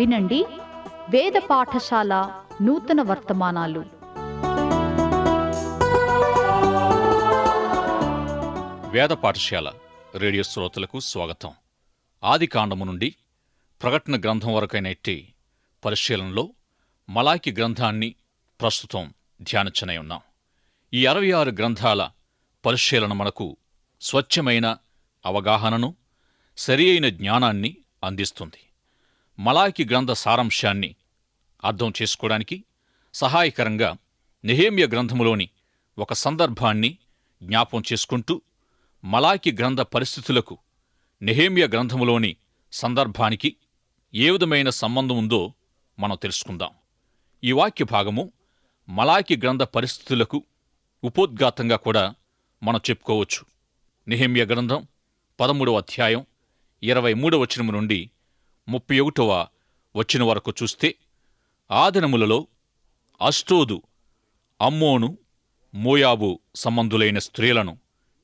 వినండి. వేద పాఠశాల నూతన వర్తమానాలు. వేద పాఠశాల రేడియో శ్రోతలకు స్వాగతం. ఆది కాండము నుండి ప్రకటన గ్రంథం వరకైన ఎట్టి పరిశీలనలో మలాకి గ్రంథాన్ని ప్రస్తుతం ధ్యానించనై ఉన్నాం. ఈ అరవై ఆరు గ్రంథాల పరిశీలన మనకు స్వచ్ఛమైన అవగాహనను సరి అయిన జ్ఞానాన్ని అందిస్తుంది. మలాయికి గ్రంథ సారాంశాన్ని అర్థం చేసుకోవడానికి సహాయకరంగా నెహేమియ గ్రంథములోని ఒక సందర్భాన్ని జ్ఞాపం చేసుకుంటూ మలాకి గ్రంథ పరిస్థితులకు నెహేమియ గ్రంథములోని సందర్భానికి ఏ విధమైన సంబంధం ఉందో మనం తెలుసుకుందాం. ఈ వాక్య భాగము మలాకి గ్రంథ పరిస్థితులకు ఉపోద్ఘాతంగా కూడా మనం చెప్పుకోవచ్చు. నిహేమ్య గ్రంథం పదమూడవ అధ్యాయం ఇరవై మూడవ వచనము నుండి ముప్పై ఒకటవ వచ్చిన వరకు చూస్తే ఆ దినములలో అష్టోదు అమ్మోను మోయాబు సంబంధులైన స్త్రీలను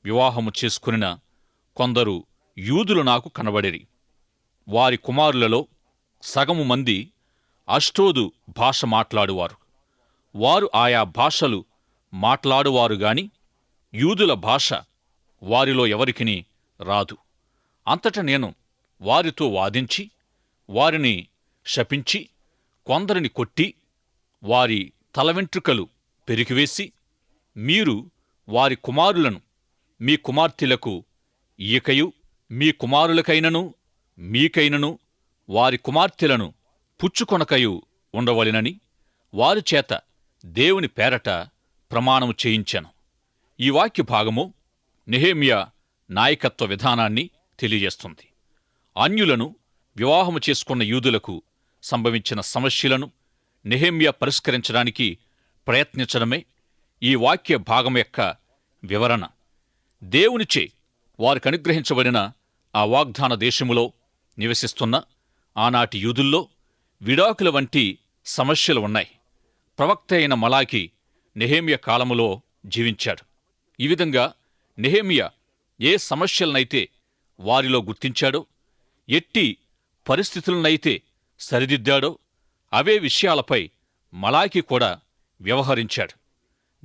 వివాహము చేసుకునిన కొందరు యూదులు నాకు కనబడిరి. వారి కుమారులలో సగము మంది అష్టోదు భాష మాట్లాడువారు. వారు ఆయా భాషలు మాట్లాడువారు గాని యూదుల భాష వారిలో ఎవరికిని రాదు. అంతట నేను వారితో వాదించి వారిని శపించి కొందరిని కొట్టి వారి తల వెంట్రుకలు పెరికివేసి మీరు వారి కుమారులను మీ కుమార్తెలకు ఈకయు మీ కుమారులకైనను మీకైనను వారి కుమార్తెలను పుచ్చుకొనకయు ఉండవలెనని వారి చేత దేవుని పేరట ప్రమాణము చేయించాను. ఈ వాక్య భాగము నెహేమియా నాయకత్వ విధానాన్ని తెలియజేస్తుంది. అన్యులను వివాహము చేసుకున్న యూదులకు సంభవించిన సమస్యలను నెహేమియా పరిష్కరించడానికి ప్రయత్నించడమే ఈ వాక్య భాగం యొక్క వివరణ. దేవునిచే వారికి అనుగ్రహించబడిన ఆ వాగ్దాన దేశములో నివసిస్తున్న ఆనాటి యూదుల్లో విడాకుల వంటి సమస్యలు ఉన్నాయి. ప్రవక్త అయిన మలాకి నెహేమియ కాలములో జీవించాడు. ఈ విధంగా నెహేమియ ఏ సమస్యలనైతే వారిలో గుర్తించాడో ఎట్టి పరిస్థితులనైతే సరిదిద్దాడో అవే విషయాలపై మలాకి కూడా వ్యవహరించాడు.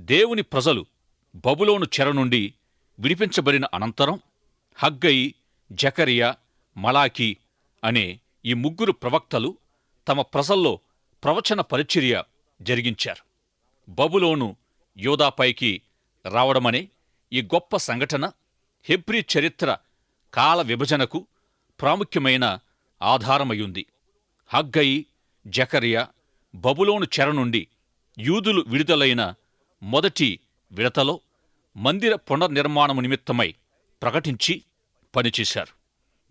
దేవుని ప్రజలు బబులోను చెర నుండి విడిపించబడిన అనంతరం హగ్గయి జకరియా మలాకి అనే ఈ ముగ్గురు ప్రవక్తలు తమ ప్రజల్లో ప్రవచన పరిచర్య జరిగించారు. బబులోను యోధాపైకి రావడమనే ఈ గొప్ప సంఘటన హెబ్రీ చరిత్ర కాల విభజనకు ప్రాముఖ్యమైన ఆధారమయుంది హగ్గయి జకరియా బబులోను చెర నుండి యూదులు విడుదలైన మొదటి విడతలో మందిర పునర్నిర్మాణము నిమిత్తమై ప్రకటించి పనిచేశారు.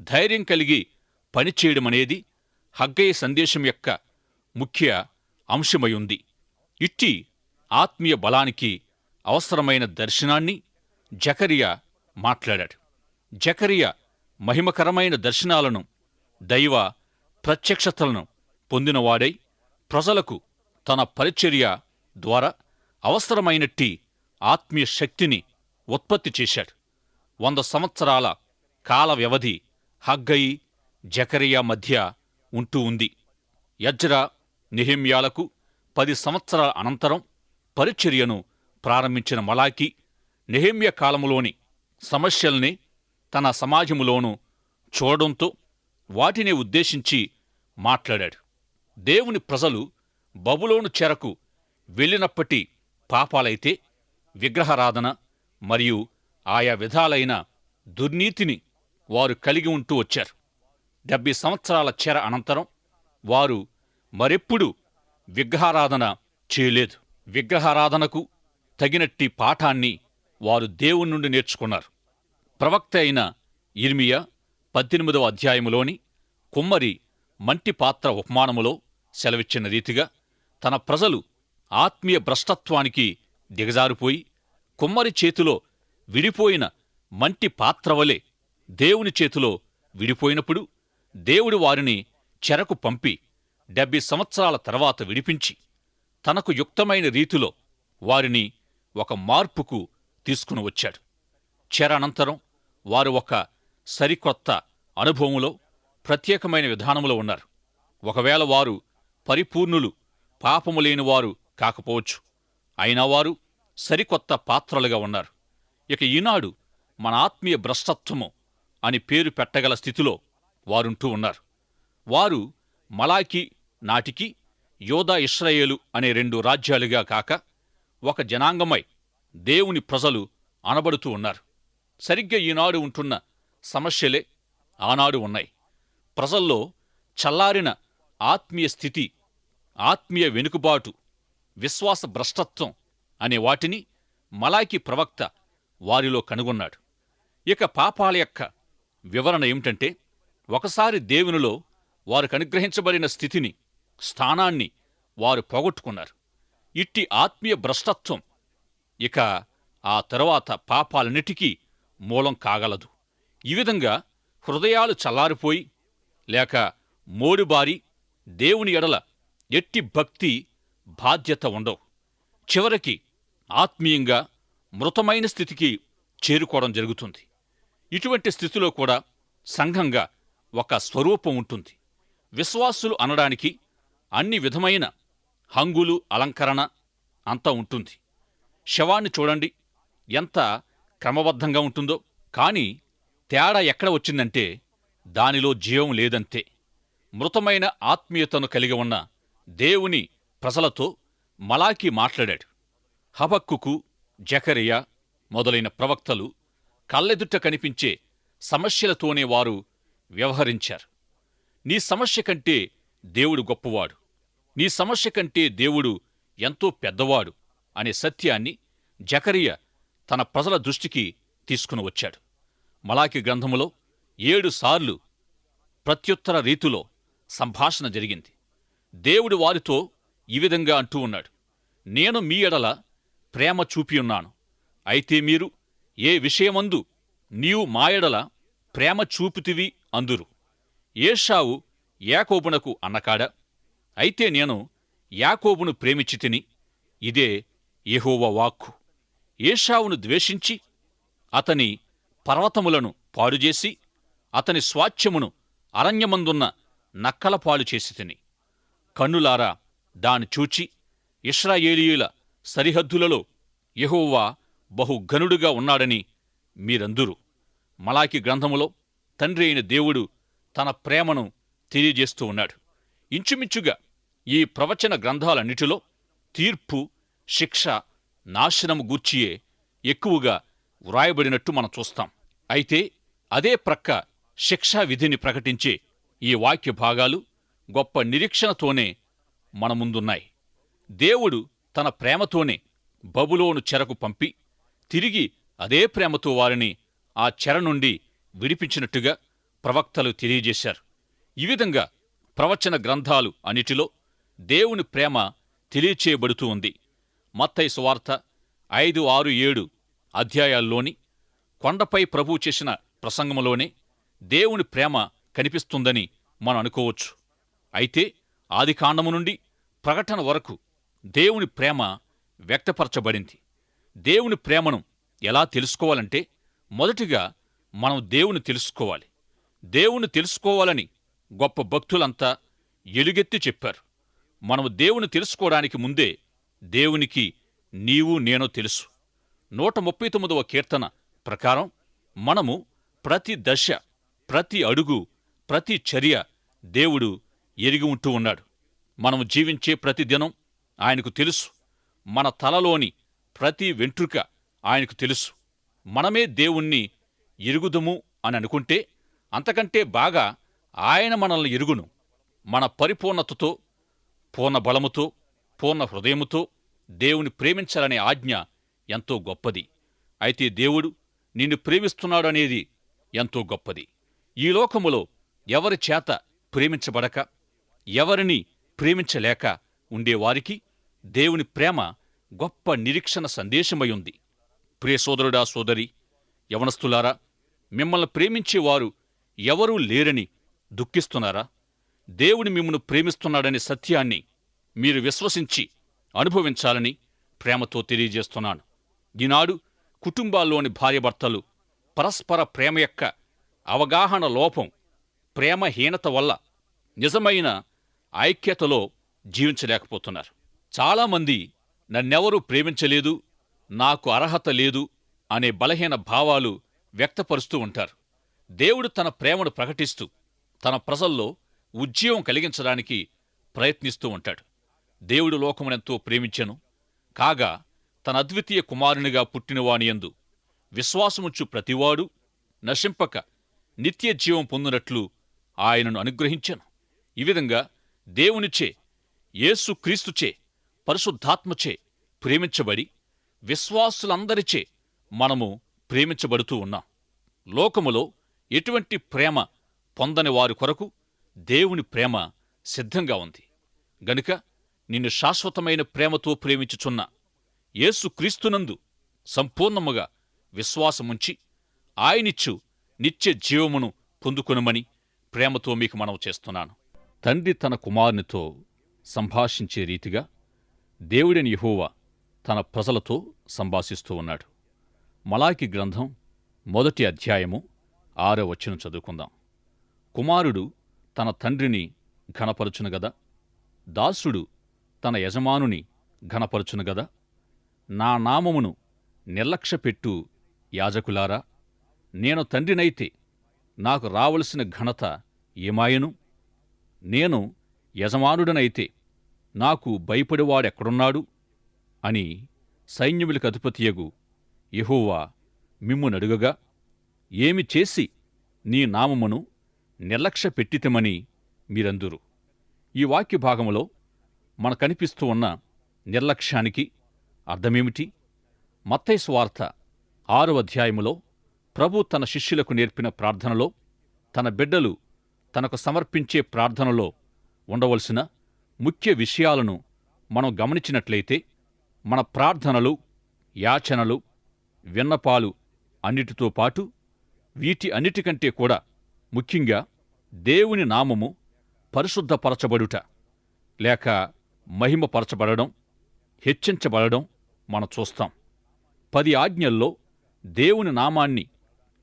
ధైర్యం కలిగి పనిచేయడమనేది హగ్గయ్య సందేశం యొక్క ముఖ్య అంశమయుంది ఇట్టి ఆత్మీయ బలానికి అవసరమైన దర్శనాన్ని జకరియా మాట్లాడాడు. జకరియా మహిమకరమైన దర్శనాలను దైవ ప్రత్యక్షతలను పొందినవాడై ప్రజలకు తన పరిచర్య ద్వారా అవసరమైనట్టి ఆత్మీయ శక్తిని ఉత్పత్తి చేశాడు. వంద సంవత్సరాల కాల వ్యవధి హగ్గయి జకరియా మధ్య ఉంటూ ఉంది. యజ్రా నిహిమ్యాలకు పది సంవత్సరాల అనంతరం పరిచర్యను ప్రారంభించిన మలాకి నెహేమ్య కాలములోని సమస్యల్ని తన సమాజములోనూ చూడడంతో వాటిని ఉద్దేశించి మాట్లాడాడు. దేవుని ప్రజలు బబులోను చెరకు వెళ్ళినప్పటి పాపాలైతే విగ్రహారాధన మరియు ఆయా విధాలైన దుర్నీతిని వారు కలిగి ఉంటూ వచ్చారు. డెబ్బై సంవత్సరాల చెర అనంతరం వారు మరెప్పుడు విగ్రహారాధన చేయలేదు. విగ్రహారాధనకు తగినట్టి పాఠాన్ని వారు దేవుని నుండి నేర్చుకున్నారు. ప్రవక్త అయిన ఇర్మియా పద్దెనిమిదవ అధ్యాయములోని కుమ్మరి మంటి పాత్ర ఉపమానములో సెలవిచ్చిన రీతిగా తన ప్రజలు ఆత్మీయ భ్రష్టత్వానికి దిగజారిపోయి కుమ్మరి చేతిలో విడిపోయిన మంటి పాత్రవలే దేవుని చేతిలో విడిపోయినప్పుడు దేవుడు వారిని చెరకు పంపి డెబ్బై సంవత్సరాల తర్వాత విడిపించి తనకు యుక్తమైన రీతిలో వారిని ఒక మార్పుకు తీసుకుని వచ్చాడు. చెర అనంతరం వారు ఒక సరికొత్త అనుభవంలో ప్రత్యేకమైన విధానంలో ఉన్నారు. ఒకవేళ వారు పరిపూర్ణులు పాపము లేని వారు కాకపోవచ్చు. అయినా వారు సరికొత్త పాత్రలుగా ఉన్నారు. ఇక ఈనాడు మన ఆత్మీయ భ్రష్టత్వము అని పేరు పెట్టగల స్థితిలో వారుంటూ ఉన్నారు. వారు మలాకి నాటికి యోధా ఇస్రాయేలు అనే రెండు రాజ్యాలుగా కాక ఒక జనాంగమై దేవుని ప్రజలు అనబడుతూ ఉన్నారు. సరిగ్గా ఈనాడు ఉంటున్న సమస్యలే ఆనాడు ఉన్నాయి. ప్రజల్లో చల్లారిన ఆత్మీయ స్థితి ఆత్మీయ వెనుకబాటు విశ్వాస భ్రష్టత్వం అనే వాటిని మలాకి ప్రవక్త వారిలో కనుగొన్నాడు. ఇక పాపాల యొక్క వివరణ ఏమిటంటే ఒకసారి దేవునిలో వారికి అనుగ్రహించబడిన స్థితిని స్థానాన్ని వారు పోగొట్టుకున్నారు. ఇట్టి ఆత్మీయ భ్రష్టత్వం ఇక ఆ తరువాత పాపాలన్నిటికీ మూలం కాగలదు. ఈ విధంగా హృదయాలు చల్లారిపోయి లేక మోడుబారి దేవుని ఎడల ఎట్టి భక్తి బాధ్యత ఉండవు. చివరికి ఆత్మీయంగా మృతమైన స్థితికి చేరుకోవడం జరుగుతుంది. ఇటువంటి స్థితిలో కూడా సంఘంగా ఒక స్వరూపం ఉంటుంది. విశ్వాసులు అనడానికి అన్ని విధమైన హంగులు అలంకరణ అంతా ఉంటుంది. శవాన్ని చూడండి ఎంత క్రమబద్ధంగా ఉంటుందో. కానీ తేడా ఎక్కడ వచ్చిందంటే దానిలో జీవం లేదంతే. మృతమైన ఆత్మీయతను కలిగి ఉన్న దేవుని ప్రజలతో మలాకి మాట్లాడాడు. హబక్కుకు జకరియా మొదలైన ప్రవక్తలు కళ్ళెదుట కనిపించే సమస్యలతోనే వారు వ్యవహరించారు. నీ సమస్య కంటే దేవుడు గొప్పవాడు. నీ సమస్య కంటే దేవుడు ఎంతో పెద్దవాడు అనే సత్యాన్ని జకరియ తన ప్రజల దృష్టికి తీసుకుని వచ్చాడు. మలాకి గ్రంథములో ఏడుసార్లు ప్రత్యుత్తర రీతిలో సంభాషణ జరిగింది. దేవుడు వారితో ఈ విధంగా అంటూ ఉన్నాడు. నేను మీ ఎడల ప్రేమ చూపియున్నాను అయితే మీరు ఏ విషయమందు నీవు మా ఎడల ప్రేమ చూపుతివి అందురు. ఏషావు యాకోబునకు అన్నకాడ అయితే నేను యాకోబును ప్రేమించి తిని ఇదే యహోవ వాక్కు. ఏషావును ద్వేషించి అతని పర్వతములను పాడుచేసి అతని స్వాచ్ఛమును అరణ్యమందున్న నక్కల పాలు చేసి తిని. కన్నులారా దాని చూచి ఇస్రాయేలీయుల సరిహద్దులలో యెహోవా బహు ఘనుడుగా ఉన్నాడని మీరందురు. మలాకి గ్రంథములో తండ్రి అయిన దేవుడు తన ప్రేమను తెలియజేస్తూ ఉన్నాడు. ఇంచుమించుగా ఈ ప్రవచన గ్రంథాలన్నిటిలో తీర్పు శిక్ష నాశనము గూర్చియే ఎక్కువగా వ్రాయబడినట్టు మనం చూస్తాం. అయితే అదే ప్రక్క శిక్షా విధిని ప్రకటించే ఈ వాక్య భాగాలు గొప్ప నిరీక్షణతోనే మన ముందున్నాయి. దేవుడు తన ప్రేమతోనే బబులోను చెరకు పంపి తిరిగి అదే ప్రేమతో వారిని ఆ చెర నుండి విడిపించినట్టుగా ప్రవక్తలు తెలియజేశారు. ఈ విధంగా ప్రవచన గ్రంథాలు అన్నిటిలో దేవుని ప్రేమ తెలియచేయబడుతూ ఉంది. మత్తయి సువార్త ఐదు ఆరు ఏడు అధ్యాయాల్లోని కొండపై ప్రభు చేసిన ప్రసంగములోనే దేవుని ప్రేమ కనిపిస్తుందని మనం అనుకోవచ్చు. అయితే ఆదికాండము నుండి ప్రకటన వరకు దేవుని ప్రేమ వ్యక్తపరచబడింది. దేవుని ప్రేమను ఎలా తెలుసుకోవాలంటే మొదటిగా మనం దేవుని తెలుసుకోవాలి. దేవుని తెలుసుకోవాలని గొప్ప భక్తులంతా ఎలుగెత్తి చెప్పారు. మనము దేవుని తెలుసుకోవడానికి ముందే దేవునికి నీవు నేను తెలుసు. నూట ముప్పై తొమ్మిదవ కీర్తన ప్రకారం మనము ప్రతి దశ ప్రతి అడుగు ప్రతి చర్య దేవుడు ఎరిగి ఉంటూ ఉన్నాడు. మనము జీవించే ప్రతి దినం ఆయనకు తెలుసు. మన తలలోని ప్రతి వెంట్రుక ఆయనకు తెలుసు. మనమే దేవుణ్ణి ఎరుగుదుము అని అనుకుంటే అంతకంటే బాగా ఆయన మనల్ని ఎరుగును. మన పరిపూర్ణతతో పూర్ణ బలముతో పూర్ణ హృదయముతో దేవుని ప్రేమించాలనే ఆజ్ఞ ఎంతో గొప్పది. అయితే దేవుడు నిన్ను ప్రేమిస్తున్నాడనేది ఎంతో గొప్పది. ఈ లోకములో ఎవరి చేత ప్రేమించబడక ఎవరిని ప్రేమించలేక ఉండేవారికి దేవుని ప్రేమ గొప్ప నిరీక్షణ సందేశమై ఉంది ప్రియ సోదరుడా సోదరి యవనస్తులారా మిమ్మల్ని ప్రేమించేవారు ఎవరూ లేరని దుఃఖిస్తున్నారా? దేవుని మిమ్మను ప్రేమిస్తున్నాడనే సత్యాన్ని మీరు విశ్వసించి అనుభవించాలని ప్రేమతో తెలియజేస్తున్నాను. ఈనాడు కుటుంబాల్లోని భార్యభర్తలు పరస్పర ప్రేమ యొక్క అవగాహన లోపం ప్రేమహీనత వల్ల నిజమైన ఐక్యతలో జీవించలేకపోతున్నారు. చాలామంది నన్నెవరూ ప్రేమించలేదు నాకు అర్హత లేదు అనే బలహీన భావాలు వ్యక్తపరుస్తూ ఉంటారు. దేవుడు తన ప్రేమను ప్రకటిస్తూ తన ప్రజల్లో ఉజ్జీవం కలిగించడానికి ప్రయత్నిస్తూ ఉంటాడు. దేవుడు లోకమునెంతో ప్రేమించెను కాగా తన అద్వితీయ కుమారునిగా పుట్టినవానియందు విశ్వాసముచ్చు ప్రతివాడు నశింపక నిత్య జీవం పొందినట్లు ఆయనను అనుగ్రహించెను. ఈ విధంగా దేవునిచే యేసు క్రీస్తుచే పరిశుద్ధాత్మచే ప్రేమించబడి విశ్వాసులందరిచే మనము ప్రేమించబడుతూ ఉన్నాం. లోకములో ఎటువంటి ప్రేమ పొందని వారి కొరకు దేవుని ప్రేమ సిద్ధంగా ఉంది. గనుక నిన్ను శాశ్వతమైన ప్రేమతో ప్రేమించుచున్న యేసుక్రీస్తునందు సంపూర్ణముగా విశ్వాసముంచి ఆయనిచ్చు నిత్య జీవమును పొందుకునమని ప్రేమతో మీకు మనవి చేస్తున్నాను. తండ్రి తన కుమారునితో సంభాషించే రీతిగా దేవుడిని యహోవా తన ప్రజలతో సంభాషిస్తూ ఉన్నాడు. మలాకి గ్రంథం మొదటి అధ్యాయము ఆరో వచ్చిన చదువుకుందాం. కుమారుడు తన తండ్రిని ఘనపరచును గదా? దాసుడు తన యజమానుని ఘనపరచును గదా? నా నామమును నిర్లక్ష్యపెట్టు యాజకులారా. నేను తండ్రినైతే నాకు రావలసిన ఘనత ఏమాయను? నేను యజమానుడనైతే నాకు భయపడివాడెక్కడున్నాడు? అని సైన్యములకు అధిపతియగు యహోవా మిమ్మునడుగగా ఏమి చేసి నీ నామమును నిర్లక్ష్యపెట్టితమని మీరందురు? ఈ వాక్య భాగములో మనకనిపిస్తూ ఉన్న నిర్లక్ష్యానికి అర్థమేమిటి? మత్తైస్వార్త ఆరు అధ్యాయములో ప్రభు తన శిష్యులకు నేర్పిన ప్రార్థనలో తన బిడ్డలు తనకు సమర్పించే ప్రార్థనలో ఉండవలసిన ముఖ్య విషయాలను మనం గమనించినట్లయితే మన ప్రార్థనలు యాచనలు విన్నపాలు అన్నిటితో పాటు వీటి అన్నిటికంటే కూడా ముఖ్యంగా దేవుని నామము పరిశుద్ధపరచబడుట లేక మహిమపరచబడడం హెచ్చించబడడం మనం చూస్తాం. పది ఆజ్ఞల్లో దేవుని నామాన్ని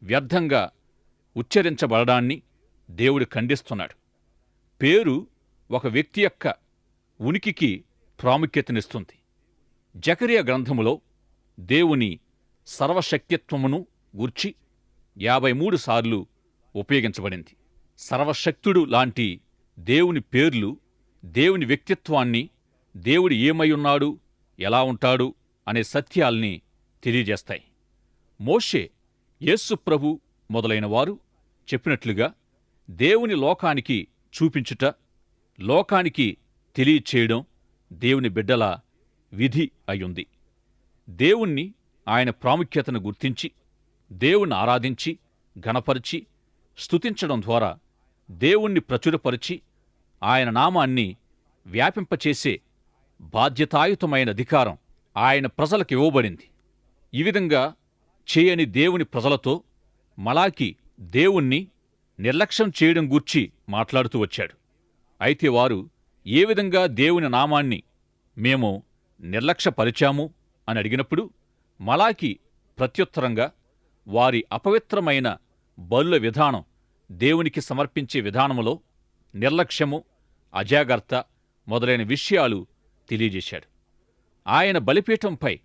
వ్యర్థంగా ఉచ్చరించబడడాన్ని దేవుడు ఖండిస్తున్నాడు. పేరు ఒక వ్యక్తి యొక్క ఉనికికి ప్రాముఖ్యతనిస్తుంది. జకరియా గ్రంథములో దేవుని సర్వశక్తిత్వమును గూర్చి యాభై మూడు సార్లు ఉపయోగించబడింది. సర్వశక్తుడు లాంటి దేవుని పేర్లు దేవుని వ్యక్తిత్వాన్ని దేవుడు ఏమై ఉన్నాడు ఎలా ఉంటాడు అనే సత్యాల్ని తెలియజేస్తాయి. మోషే యేసు ప్రభు మొదలైన వారు చెప్పినట్లుగా దేవుని లోకానికి చూపించుట లోకానికి తెలియచేయడం దేవుని బిడ్డల విధి అయ్యుంది. దేవుణ్ణి ఆయన ప్రాముఖ్యతను గుర్తించి దేవుణ్ణి ఆరాధించి గణపరిచి స్తుతించడం ద్వారా దేవుణ్ణి ప్రచురపరిచి ఆయన నామాన్ని వ్యాపింపచేసే బాధ్యతాయుతమైన అధికారం ఆయన ప్రజలకు ఇవ్వబడింది. ఈ విధంగా చేయని దేవుని ప్రజలతో మలాకి దేవుణ్ణి నిర్లక్ష్యం చేయడం గూర్చి మాట్లాడుతూ వచ్చాడు. అయితే వారు ఏ విధంగా దేవుని నామాన్ని మేము నిర్లక్ష్యపరిచాము అని అడిగినప్పుడు మలాకి ప్రత్యుత్తరంగా వారి అపవిత్రమైన బలుల విధానం దేవునికి సమర్పించే విధానములో నిర్లక్ష్యము అజాగ్రత్త మొదలైన విషయాలు తెలియజేశాడు. ఆయన బలిపీఠంపై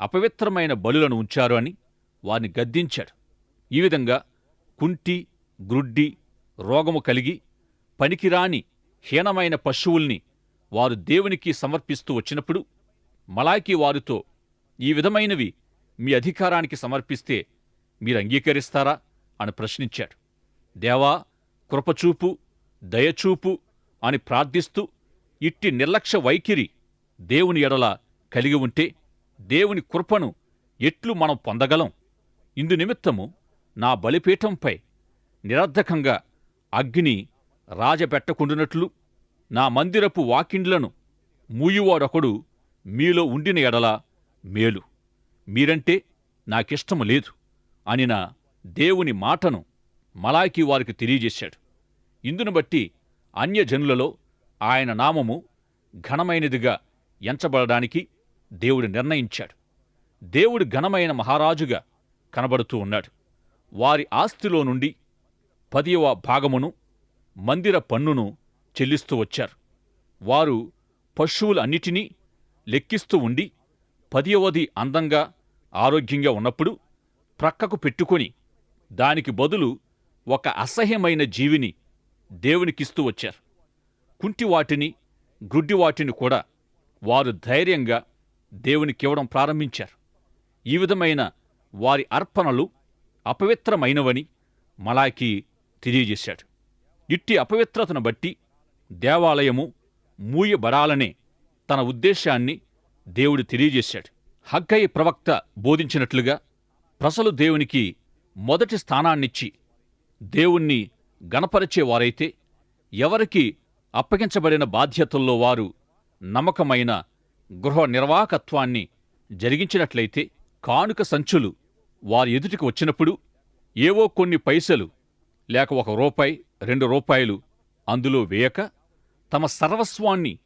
అపవిత్రమైన బలులను ఉంచారు అని వారిని గద్దించాడు. ఈ విధంగా కుంటి గ్రుడ్డి రోగము కలిగి పనికిరాని హీనమైన పశువుల్ని వారు దేవునికి సమర్పిస్తూ వచ్చినప్పుడు మలాకి వారితో ఈ విధమైనవి మీ అధికారానికి సమర్పిస్తే మీరు అంగీకరిస్తారా అని ప్రశ్నించాడు. దేవా కృపచూపు దయచూపు అని ప్రార్థిస్తూ ఇట్టి నిర్లక్ష్య వైఖరి దేవుని ఎడల కలిగి ఉంటే దేవుని కృపను ఎట్లు మనం పొందగలం. ఇందు నిమిత్తము నా బలిపీఠంపై నిరర్ధకంగా అగ్ని రాజపెట్టకుండునట్లు నా మందిరపు వాకిండ్లను మూయువాడొకడు మీలో ఉండిన ఎడల మేలు. మీరంటే నాకిష్టము లేదు అనిన దేవుని మాటను మలాకి వారికి తెలియజేశాడు. ఇందును బట్టి అన్యజనులలో ఆయన నామము ఘనమైనదిగా ఎంచబడడానికి దేవుడు నిర్ణయించాడు. దేవుడు ఘనమైన మహారాజుగా కనబడుతూ ఉన్నాడు. వారి ఆస్తిలో నుండి పదివ భాగమును మందిర పన్నును చెల్లిస్తూ వచ్చారు. వారు పశువులన్నిటినీ లెక్కిస్తూ ఉండి పదియవది అందంగా ఆరోగ్యంగా ఉన్నప్పుడు ప్రక్కకు పెట్టుకొని దానికి బదులు ఒక అసహ్యమైన జీవిని దేవునికిస్తూ వచ్చారు. కుంటివాటిని గ్రుడ్డివాటిని కూడా వారు ధైర్యంగా దేవునికివ్వడం ప్రారంభించారు. ఈ విధమైన వారి అర్పణలు అపవిత్రమైనవని మలాకి తెలియజేశాడు. ఇట్టి అపవిత్రతను బట్టి దేవాలయము మూయబడాలనే తన ఉద్దేశాన్ని దేవుడు తెలియజేశాడు. హగ్గయి ప్రవక్త బోధించినట్లుగా ప్రజలు దేవునికి మొదటి స్థానాన్నిచ్చి దేవుణ్ణి గణపరిచేవారైతే ఎవరికి అప్పగించబడిన బాధ్యతల్లో వారు నమ్మకమైన గృహ నిర్వాహకత్వాన్ని జరిగించినట్లయితే కానుక సంచులు వారి ఎదుటికి వచ్చినప్పుడు ఏవో కొన్ని పైసలు లేక ఒక రూపాయి రెండు రూపాయలు అందులో వేయక తమ సర్వస్వాన్ని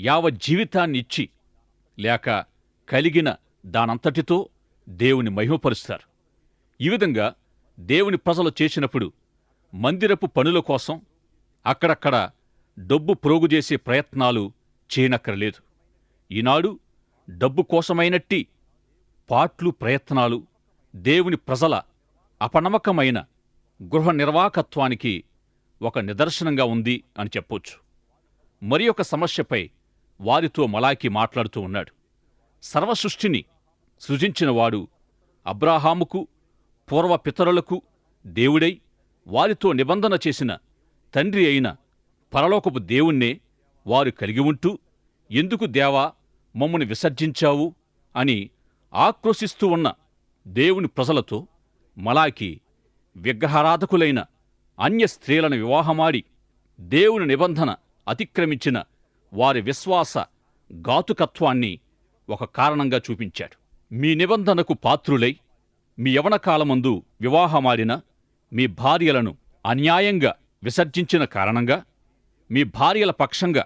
యావ జీవితాన్నిచ్చి లేక కలిగిన దానంతటితో దేవుని మహిమపరుస్తారు. ఈ విధంగా దేవుని ప్రజలు చేసినప్పుడు మందిరపు పనుల కోసం అక్కడక్కడ డబ్బు ప్రోగుజేసే ప్రయత్నాలు చేయనక్కరలేదు ఈనాడు డబ్బు కోసమైనట్టి పాట్లు ప్రయత్నాలు దేవుని ప్రజల అపనమ్మకమైన గృహ నిర్వాహకత్వానికి ఒక నిదర్శనంగా ఉంది అని చెప్పొచ్చు. మరి ఒక సమస్యపై వారితో మలాకి మాట్లాడుతూ ఉన్నాడు. సర్వసృష్టిని సృజించినవాడు అబ్రాహాముకు పూర్వ పితరులకు దేవుడై వారితో నిబంధన చేసిన తండ్రి అయిన పరలోకపు దేవుణ్ణే వారు కలిగి ఉంటూ ఎందుకు దేవా మమ్మను విసర్జించావు? అని ఆక్రోశిస్తూ ఉన్న దేవుని ప్రజలతో మలాకి విగ్రహారాధకులైన అన్య స్త్రీలను వివాహమాడి దేవుని నిబంధన అతిక్రమించిన వారి విశ్వాస ఘాతుకత్వాన్ని ఒక కారణంగా చూపించాడు. మీ నిబంధనకు పాత్రులై మీ యవనకాలమందు వివాహమాడిన మీ భార్యలను అన్యాయంగా విసర్జించిన కారణంగా మీ భార్యల పక్షంగా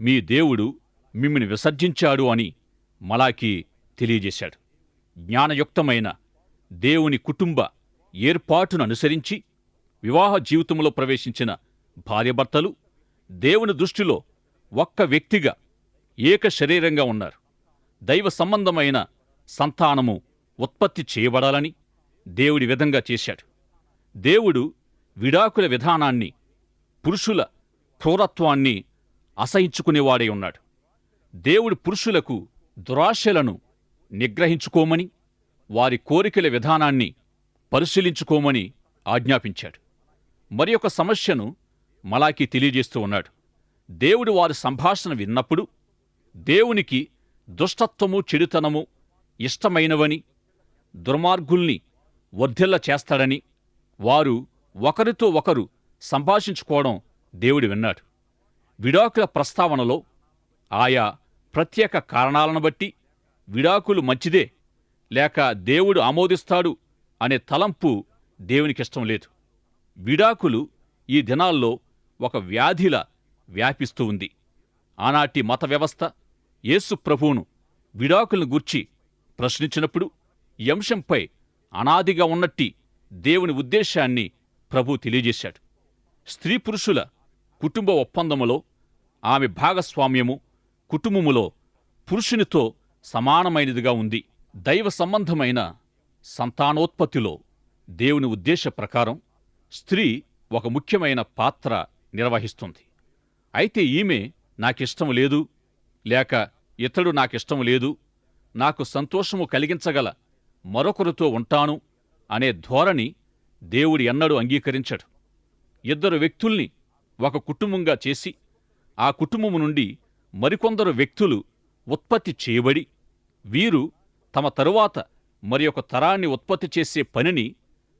మీ దేవుడు మిమ్మల్ని విసర్జించాడు అని మలాకి తెలియజేశాడు. జ్ఞానయుక్తమైన దేవుని కుటుంబ ఏర్పాటును అనుసరించి వివాహ జీవితంలో ప్రవేశించిన భార్యభర్తలు దేవుని దృష్టిలో ఒక్క వ్యక్తిగా ఏక శరీరంగా ఉన్నారు. దైవ సంబంధమైన సంతానము ఉత్పత్తి చేయబడాలని దేవుడి విధంగా చేశాడు. దేవుడు విడాకుల విధానాన్ని పురుషుల క్రూరత్వాన్ని అసహించుకునేవాడై ఉన్నాడు. దేవుడు పురుషులకు దురాశలను నిగ్రహించుకోమని వారి కోరికల విధానాన్ని పరిశీలించుకోమని ఆజ్ఞాపించాడు. మరి ఒక సమస్యను మలాకి తెలియజేస్తూ ఉన్నాడు. దేవుడు వారి సంభాషణ విన్నప్పుడు దేవునికి దుష్టత్వము చెడుతనము ఇష్టమైనవని దుర్మార్గుల్ని వర్ధిల్ల చేస్తాడని వారు ఒకరితో ఒకరు సంభాషించుకోవడం దేవుడు విన్నాడు. విడాకుల ప్రస్తావనలో ఆయా ప్రత్యేక కారణాలను బట్టి విడాకులు మంచిదే లేక దేవుడు ఆమోదిస్తాడు అనే తలంపు దేవునికిష్టం లేదు. విడాకులు ఈ దినాల్లో ఒక వ్యాధిలా వ్యాపిస్తూ ఉంది. ఆనాటి మత వ్యవస్థ యేసు ప్రభువును విడాకులను గూర్చి ప్రశ్నించినప్పుడు ఈ అంశంపై అనాదిగా ఉన్నట్టి దేవుని ఉద్దేశాన్ని ప్రభు తెలియజేశాడు. స్త్రీ పురుషుల కుటుంబ ఒప్పందములో ఆమె భాగస్వామ్యము కుటుంబములో పురుషునితో సమానమైనదిగా ఉంది. దైవ సంబంధమైన సంతానోత్పత్తిలో దేవుని ఉద్దేశ ప్రకారం స్త్రీ ఒక ముఖ్యమైన పాత్ర నిర్వహిస్తుంది. అయితే ఈమె నాకిష్టం లేదు లేక ఇతడు నాకిష్టం లేదు నాకు సంతోషము కలిగించగల మరొకరితో ఉంటాను అనే ధోరణి దేవుడి ఎన్నడూ అంగీకరించడు. ఇద్దరు వ్యక్తుల్ని ఒక కుటుంబంగా చేసి ఆ కుటుంబము నుండి మరికొందరు వ్యక్తులు ఉత్పత్తి చేయబడి వీరు తమ తరువాత మరి ఒక తరాన్ని ఉత్పత్తి చేసే పనిని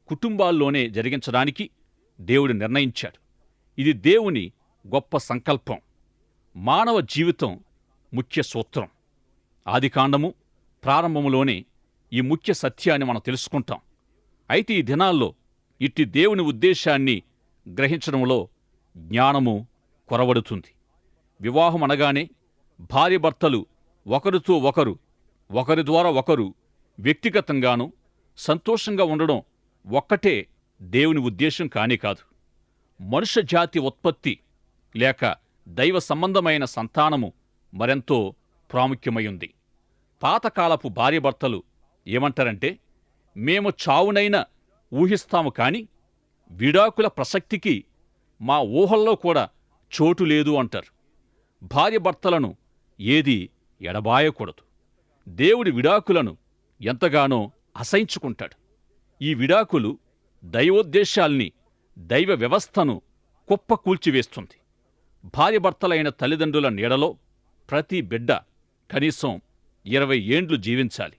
కుటుంబాల్లోనే జరిగించడానికి దేవుడు నిర్ణయించాడు. ఇది దేవుని గొప్ప సంకల్పం. మానవ జీవితం ముఖ్య సూత్రం. ఆదికాండము ప్రారంభములోనే ఈ ముఖ్య సత్యాన్ని మనం తెలుసుకుంటాం. అయితే ఈ దినాల్లో ఇట్టి దేవుని ఉద్దేశాన్ని గ్రహించడంలో జ్ఞానము కొరవడుతుంది. వివాహం అనగానే భార్యభర్తలు ఒకరితో ఒకరు ఒకరి ద్వారా ఒకరు వ్యక్తిగతంగాను సంతోషంగా ఉండడం ఒక్కటే దేవుని ఉద్దేశం కానే కాదు. మనుష్య జాతి ఉత్పత్తి లేక దైవ సంబంధమైన సంతానము మరెంతో ప్రాముఖ్యమైంది పాతకాలపు భార్యభర్తలు ఏమంటారంటే మేము చావునైన ఊహిస్తాము కాని విడాకుల ప్రసక్తికి మా ఊహల్లో కూడా చోటు లేదు అంటారు. భార్యభర్తలను ఏది ఎడబాయకూడదు. దేవుడి విడాకులను ఎంతగానో అసహించుకుంటాడు. ఈ విడాకులు దైవోద్దేశాల్ని దైవ వ్యవస్థను కుప్ప కూల్చివేస్తుంది భార్యభర్తలైన తల్లిదండ్రుల నీడలో ప్రతి బిడ్డ కనీసం ఇరవై ఏండ్లు జీవించాలి.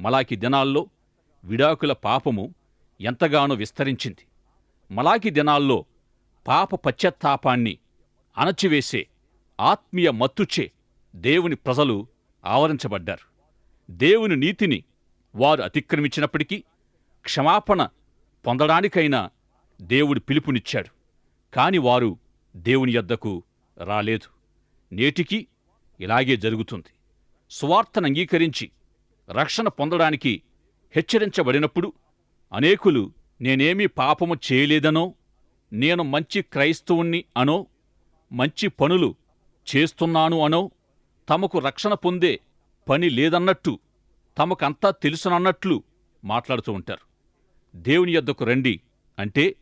మలాకి దినాల్లో విడాకుల పాపము ఎంతగానో విస్తరించింది. మలాకి దినాల్లో పాప పశ్చాత్తాపాన్ని అణచివేసే ఆత్మీయ మత్తుచే దేవుని ప్రజలు ఆవరించబడ్డారు. దేవుని నీతిని వారు అతిక్రమించినప్పటికీ క్షమాపణ పొందడానికైనా దేవుడు పిలుపునిచ్చాడు. కాని వారు దేవుని యొద్దకు రాలేదు. నేటికి ఇలాగే జరుగుతుంది. సువార్తను అంగీకరించి రక్షణ పొందడానికి హెచ్చరించబడినప్పుడు అనేకులు నేనేమీ పాపము చేయలేదనో నేను మంచి క్రైస్తవుణ్ణి అనో మంచి పనులు చేస్తున్నాను అనో తమకు రక్షణ పొందే పని లేదన్నట్టు తమకంతా తెలుసునన్నట్లు మాట్లాడుతూ ఉంటారు. దేవుని యొద్దకు రండి అంటే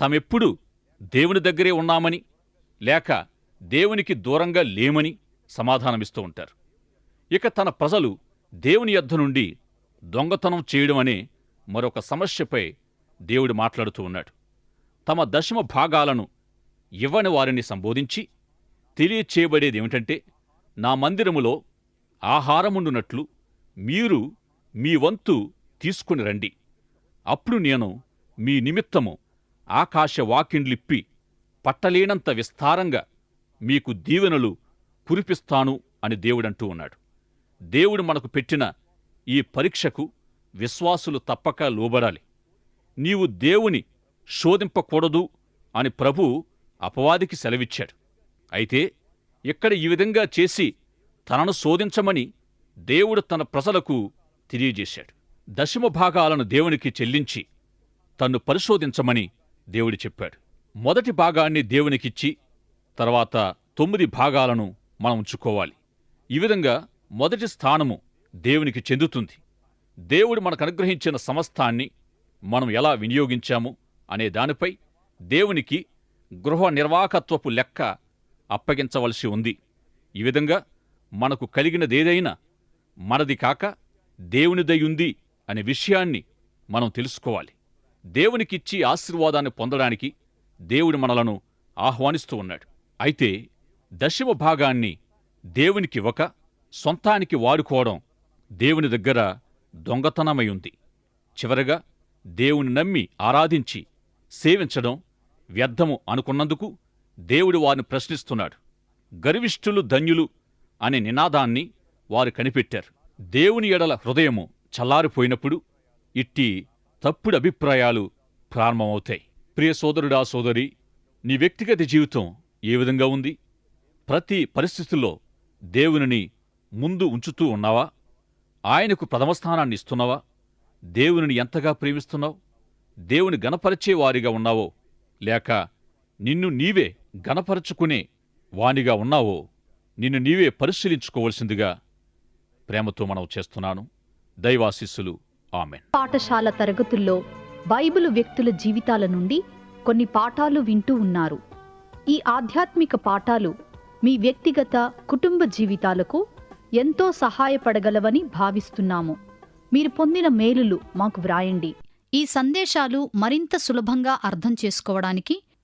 తామెప్పుడు దేవుని దగ్గరే ఉన్నామని లేక దేవునికి దూరంగా లేమని సమాధానమిస్తూ ఉంటారు. ఇక తన ప్రజలు దేవుని యొద్ద నుండి దొంగతనం చేయడం అనే మరొక సమస్యపై దేవుడు మాట్లాడుతూ ఉన్నాడు. తమ దశమ భాగాలను ఇవ్వని వారిని సంబోధించి తెలియచేయబడేది ఏమిటంటే నా మందిరములో ఆహారముండునట్లు మీరు మీ వంతు తీసుకుని రండి. అప్పుడు నేను మీ నిమిత్తము ఆకాశ వాకిండ్లిప్పి పట్టలేనంత విస్తారంగా మీకు దీవెనలు కురిపిస్తాను అని దేవుడంటూ ఉన్నాడు. దేవుడు మనకు పెట్టిన ఈ పరీక్షకు విశ్వాసులు తప్పక లోబడాలి. నీవు దేవుని శోధింపకూడదు అని ప్రభు అపవాదికి సెలవిచ్చాడు. అయితే ఇక్కడ ఈ విధంగా చేసి తనను శోధించమని దేవుడు తన ప్రజలకు తెలియజేశాడు. దశమ భాగాలను దేవునికి చెల్లించి తన్ను పరిశోధించమని దేవుడు చెప్పాడు. మొదటి భాగాన్ని దేవునికిచ్చి తర్వాత తొమ్మిది భాగాలను మనం ఉంచుకోవాలి. ఈ విధంగా మొదటి స్థానము దేవునికి చెందుతుంది. దేవుడు మనకు అనుగ్రహించిన సమస్తాన్ని మనం ఎలా వినియోగించాము అనే దానిపై దేవునికి గృహ నిర్వాహకత్వపు లెక్క అప్పగించవలసి ఉంది. ఈ విధంగా మనకు కలిగినదేదైనా మనది కాక దేవునిదయుంది అనే విషయాన్ని మనం తెలుసుకోవాలి. దేవునికిచ్చి ఆశీర్వాదాన్ని పొందడానికి దేవుడు మనలను ఆహ్వానిస్తూ ఉన్నాడు. అయితే దశమ భాగాన్ని ఒక సొంతానికి వాడుకోవడం దేవుని దగ్గర దొంగతనమై ఉంది. చివరగా దేవుని నమ్మి ఆరాధించి సేవించడం వ్యర్థము అనుకున్నందుకు దేవుడు వారిని ప్రశ్నిస్తున్నాడు. గర్విష్ఠులు ధన్యులు అనే నినాదాన్ని వారు కనిపెట్టారు. దేవుని ఎడల హృదయము చల్లారిపోయినప్పుడు ఇట్టి తప్పుడు అభిప్రాయాలు ప్రారంభమవుతాయి. ప్రియ సోదరుడా సోదరి నీ వ్యక్తిగత జీవితం ఏ విధంగా ఉంది? ప్రతి పరిస్థితుల్లో దేవునిని ముందు ఉంచుతూ ఉన్నావా? ఆయనకు ప్రథమ స్థానాన్ని ఇస్తున్నావా? దేవునిని ఎంతగా ప్రేమిస్తున్నావు? దేవుని గణపరిచే వారిగా ఉన్నావో లేక నిన్ను నీవే గణపరచుకునే వానిగా ఉన్నావో నిన్ను నీవే పరిశీలించుకోవలసిందిగా ప్రేమతో మనం చేస్తున్నాను. దైవాశిస్సులు. ఆమె పాఠశాల తరగతుల్లో బైబిలు వ్యక్తుల జీవితాల నుండి కొన్ని పాఠాలు వింటూ ఉన్నారు. ఈ ఆధ్యాత్మిక పాఠాలు మీ వ్యక్తిగత కుటుంబ జీవితాలకు ఎంతో సహాయపడగలవని భావిస్తున్నాము. మీరు పొందిన మేలులు మాకు వ్రాయండి. ఈ సందేశాలు మరింత సులభంగా అర్థం చేసుకోవడానికి